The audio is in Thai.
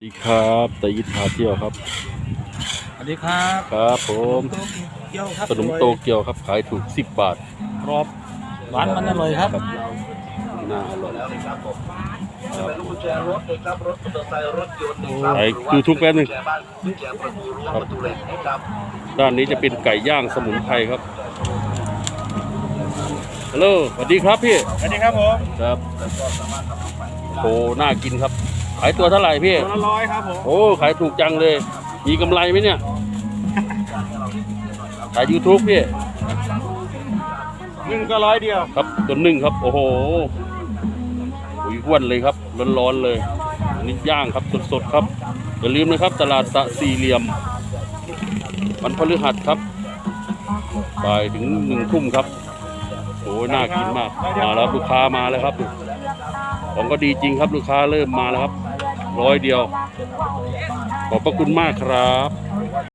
สวัสดีครับตะยิดพาเที่ยวครับ สวัสดีครับครับผมเกี๊ยวครับขนมโตเกียวครับขายถูก 10 บาทกรอบหวานมันอร่อยครับน่าอร่อยครับกุญแจรถเลยครับรถมอเตอร์ไซค์รถยนต์นะครับไอ้ยูทูบแป๊บนึงกุญแจบ้านกุญแจประตูรั้วประตูเหล็กนะครับด้านนี้จะเป็นไก่ย่างสมุนไพรครับฮัลโหลสวัสดีครับพี่สวัสดีครับผมครับโอ้น่ากินครับ ขายตัวเท่าไหร่พี่ ตัวละร้อยครับผม โอ้ ขายถูกจังเลย มีกำไรไหมเนี่ย ขาย YouTube พี่หนึ่งก็ร้อยเดียว ครับตัวหนึ่งครับ โอ้โหอุ้ยอ้วนเลยครับ ร้อนๆเลยอันนี้ย่างครับสดๆครับ อย่าลืมนะครับ ตลาดสะสี่เหลี่ยม วันพฤหัสครับบ่ายถึงหนึ่งทุ่มครับโอ้ยน่ากินมาก มาแล้วลูกค้ามาแล้วครับ ของก็ดีจริงครับลูกค้าเริ่มมาแล้วครับ ร้อยเดียว ขอบพระคุณมากครับ